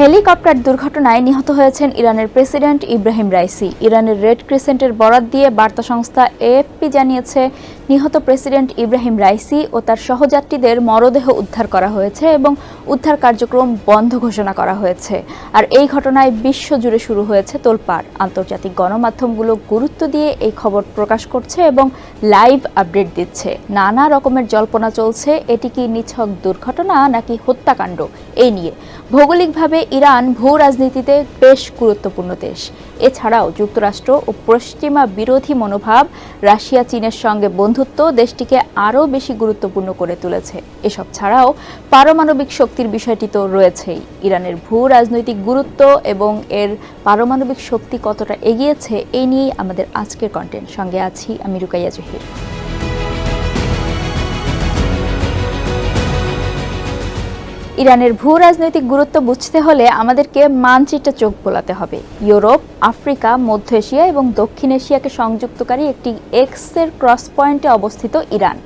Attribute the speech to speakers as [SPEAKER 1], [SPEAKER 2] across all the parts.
[SPEAKER 1] Helicopter দুর্ঘটনায় নিহত হয়েছেন ইরানের প্রেসিডেন্ট ইব্রাহিম রাইসি। ইরানের রেড ক্রিসেন্টের বরাত দিয়ে বার্তা সংস্থা এএফপি জানিয়েছে নিহত প্রেসিডেন্ট ইব্রাহিম রাইসি ও তার সহযাত্রীদের মরদেহ উদ্ধার করা হয়েছে এবং উদ্ধার কার্যক্রম বন্ধ ঘোষণা করা হয়েছে। আর এই ঘটনায় বিশ্বজুড়ে শুরু হয়েছে তোলপাড়। আন্তর্জাতিক গণমাধ্যমগুলো গুরুত্ব দিয়ে এই খবর প্রকাশ করছে এবং লাইভ আপডেট দিচ্ছে। নানা রকমের জল্পনা চলছে, এটি কি নিছক দুর্ঘটনা নাকি হত্যাকাণ্ড? এই নিয়ে। ভৌগোলিকভাবে ইরান ভূ রাজনীতিতে বেশ গুরুত্বপূর্ণ দেশ। এছাড়াও যুক্তরাষ্ট্র ও পশ্চিমা বিরোধী মনোভাব, রাশিয়া, চীনের সঙ্গে বন্ধুত্ব দেশটিকে আরও বেশি গুরুত্বপূর্ণ করে তুলেছে। এসব ছাড়াও পারমাণবিক শক্তির বিষয়টি তো রয়েছেই। ইরানের ভূ রাজনৈতিক গুরুত্ব এবং এর পারমাণবিক শক্তি কতটা এগিয়েছে, এই নিয়েই আমাদের আজকের কন্টেন্ট সঙ্গে আছি আমি রুকাইয়া জহির। ইরানের ভূ রাজনৈতিক গুরুত্ব বুঝতে হলে আমাদেরকে মানচিত্রে চোখ বোলাতে হবে। ইউরোপ, আফ্রিকা, মধ্য এশিয়া এবং দক্ষিণ এশিয়াকে সংযুক্তকারী একটি এক্সের ক্রস পয়েন্টে অবস্থিত ইরান।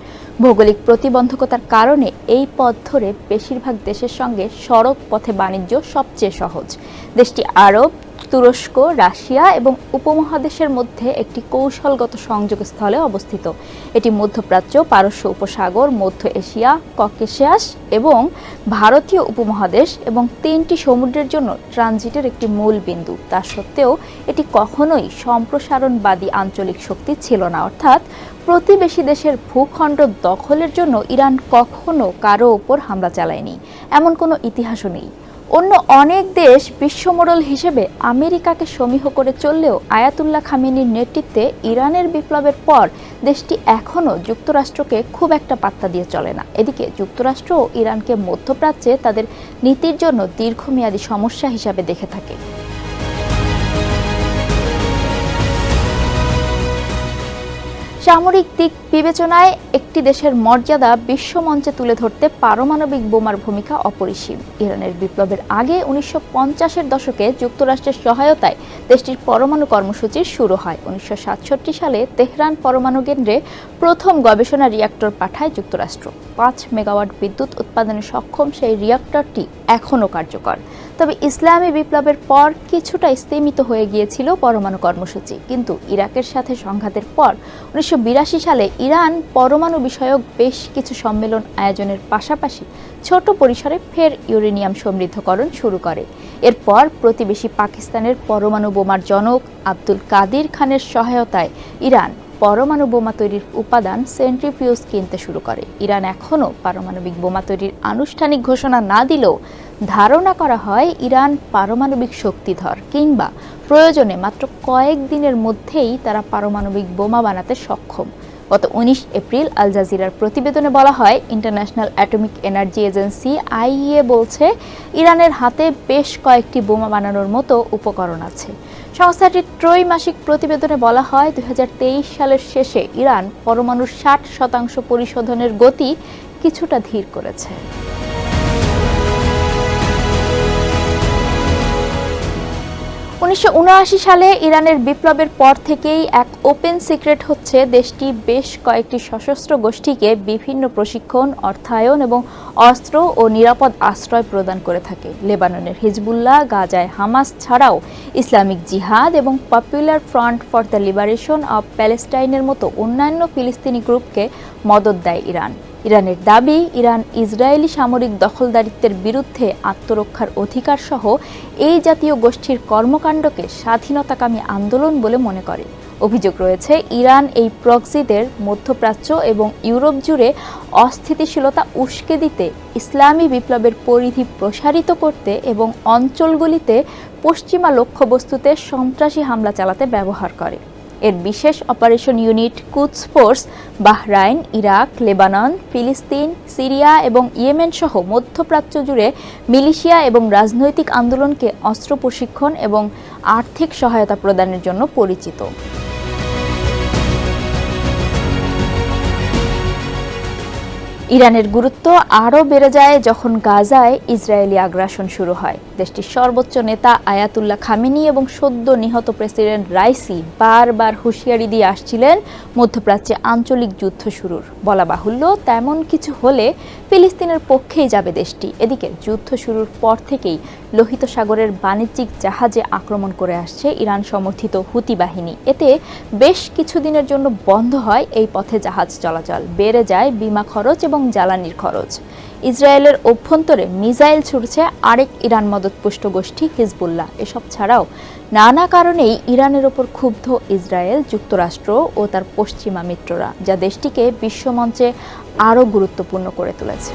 [SPEAKER 1] ভৌগোলিক প্রতিবন্ধকতার কারণে এই পথ ধরে বেশিরভাগ দেশের সঙ্গে সড়ক পথে বাণিজ্য সবচেয়ে সহজ। দেশটি আরব তুরস্ক, রাশিয়া এবং উপমহাদেশের মধ্যে একটি কৌশলগত সংযোগস্থলে অবস্থিত। এটি মধ্যপ্রাচ্য, পারস্য উপসাগর, মধ্য এশিয়া, ককেশিয়াস এবং ভারতীয় উপমহাদেশ এবং তিনটি সমুদ্রের জন্য ট্রানজিটের একটি মূল বিন্দু। তা সত্ত্বেও এটি কখনোই সম্প্রসারণবাদী আঞ্চলিক শক্তি ছিল না। অর্থাৎ প্রতিবেশী দেশের ভূখণ্ড দখলের জন্য ইরান কখনো কারও ওপর হামলা চালায়নি। এমন কোনো ইতিহাসও নেই। অন্য অনেক দেশ বিশ্বমোড়ল হিসেবে আমেরিকাকে সমীহ করে চললেও আয়াতুল্লাহ খামেনির নেতৃত্বে ইরানের বিপ্লবের পর দেশটি এখনও যুক্তরাষ্ট্রকে খুব একটা পাত্তা দিয়ে চলে না। এদিকে যুক্তরাষ্ট্র ও ইরানকে মধ্যপ্রাচ্যে তাদের নীতির জন্য দীর্ঘমেয়াদী সমস্যা হিসাবে দেখে থাকে। সামরিক দিক বিবেচনায় একটি দেশের মর্যাদা বিশ্বমঞ্চে তুলে ধরতে পারমাণবিক বোমার ভূমিকা অপরিসীম। ইরানের বিপ্লবের আগে উনিশশো পঞ্চাশের দশকে যুক্তরাষ্ট্রের সহায়তায় দেশটির পরমাণু কর্মসূচির শুরু হয়। উনিশশো সাতষট্টি সালে তেহরান পরমাণু কেন্দ্রে প্রথম গবেষণা রিয়াক্টর পাঠায় যুক্তরাষ্ট্র। পাঁচ মেগাওয়াট বিদ্যুৎ উৎপাদনে সক্ষম সেই রিয়াক্টরটি এখনও কার্যকর। তবে ইসলামী বিপ্লবের পর কিছুটা স্তীমিত হয়ে গিয়েছিল পরমাণু কর্মসূচি। কিন্তু ইরাকের সাথে সংঘাতের পর উনিশশো বিরাশি সালে ইরান পরমাণু বিষয়ক বেশ কিছু সম্মেলন আয়োজনের পাশাপাশি ছোট পরিসরে ফের ইউরেনিয়াম সমৃদ্ধকরণ শুরু করে। এরপর প্রতিবেশী পাকিস্তানের পরমাণু বোমার জনক আব্দুল কাদির খানের সহায়তায় ইরান পরমাণু বোমা তৈরির উপাদান সেন্ট্রিফিউজ কিনতে শুরু করে। ইরান এখনও পারমাণবিক বোমা তৈরির আনুষ্ঠানিক ঘোষণা না দিলেও ধারণা করা হয় ইরান পারমাণবিক শক্তিধর কিংবা প্রয়োজনে মাত্র কয়েক দিনের মধ্যেই তারা পারমাণবিক বোমা বানাতে সক্ষম। গত উনিশ এপ্রিল আল জাজিরার প্রতিবেদনে বলা হয়, International Atomic Energy Agency IEA বলছে, ইরানের হাতে বেশ কয়েকটি বোমা বানানোর মতো উপকরণ আছে। সংস্থাটির ত্রৈমাসিক প্রতিবেদনে বলা হয় দু হাজার তেইশ সালের শেষে ইরান পরমাণুর ষাট শতাংশ পরিশোধনের গতি কিছুটা ধীর করেছে। উনিশশো উনআশি সালে ইরানের বিপ্লবের পর থেকেই এক ওপেন সিক্রেট হচ্ছে দেশটি বেশ কয়েকটি সশস্ত্র গোষ্ঠীকে বিভিন্ন প্রশিক্ষণ, অর্থায়ন এবং অস্ত্র ও নিরাপদ আশ্রয় প্রদান করে থাকে। লেবাননের হিজবুল্লাহ, গাজায় হামাস ছাড়াও ইসলামিক জিহাদ এবং Popular Front for the Liberation of প্যালেস্টাইনের মতো অন্যান্য ফিলিস্তিনি গ্রুপকে মদত দেয় ইরান। ইরানের দাবি, ইরান ইসরায়েলি সামরিক দখলদারিত্বের বিরুদ্ধে আত্মরক্ষার অধিকার সহ এই জাতীয় গোষ্ঠীর কর্মকাণ্ডকে স্বাধীনতাকামী আন্দোলন বলে মনে করে। অভিযোগ রয়েছে, ইরান এই প্রক্সিদের মধ্যপ্রাচ্য এবং ইউরোপ জুড়ে অস্থিতিশীলতা উস্কে দিতে ইসলামী বিপ্লবের পরিধি প্রসারিত করতে এবং অঞ্চলগুলিতে পশ্চিমা লক্ষ্যবস্তুতে সন্ত্রাসী হামলা চালাতে ব্যবহার করে। এর বিশেষ অপারেশন ইউনিট কুচ ফোর্স, বাহরাইন, ইরাক, লেবানন, ফিলিস্তিন, সিরিয়া এবং ইয়েমেন সহ মধ্যপ্রাচ্য জুড়ে মিলিশিয়া এবং রাজনৈতিক আন্দোলনকে অস্ত্র প্রশিক্ষণ এবং আর্থিক সহায়তা প্রদানের জন্য পরিচিত। ইরানের গুরুত্ব আরও বেড়ে যায় যখন গাজায় ইসরায়েলি আগ্রাসন শুরু হয়। দেশটির সর্বোচ্চ নেতা আয়াতুল্লাহ খামেনি এবং সদ্য নিহত প্রেসিডেন্ট রাইসি বারবার হুঁশিয়ারি দিয়ে আসছিলেন মধ্যপ্রাচ্যে আঞ্চলিক যুদ্ধ শুরুর। বলা বাহুল্য, তেমন কিছু হলে ফিলিস্তিনের পক্ষেই যাবে দেশটি। এদিকে যুদ্ধ শুরুর পর থেকেই লোহিত সাগরের বাণিজ্যিক জাহাজে আক্রমণ করে আসছে ইরান সমর্থিত হুতি বাহিনী। এতে বেশ কিছুদিনের জন্য বন্ধ হয় এই পথে জাহাজ চলাচল। বেড়ে যায় বিমা খরচ এবং জ্বালানির খরচ। ইসরায়েলের অভ্যন্তরে মিসাইল ছুটছে আরেক ইরান মদতপুষ্ট গোষ্ঠী হিজবুল্লাহ। এসব ছাড়াও নানা কারণেই ইরানের ওপর ক্ষুব্ধ ইসরায়েল, যুক্তরাষ্ট্র ও তার পশ্চিমা মিত্ররা, যা দেশটিকে বিশ্বমঞ্চে আরও গুরুত্বপূর্ণ করে তুলেছে।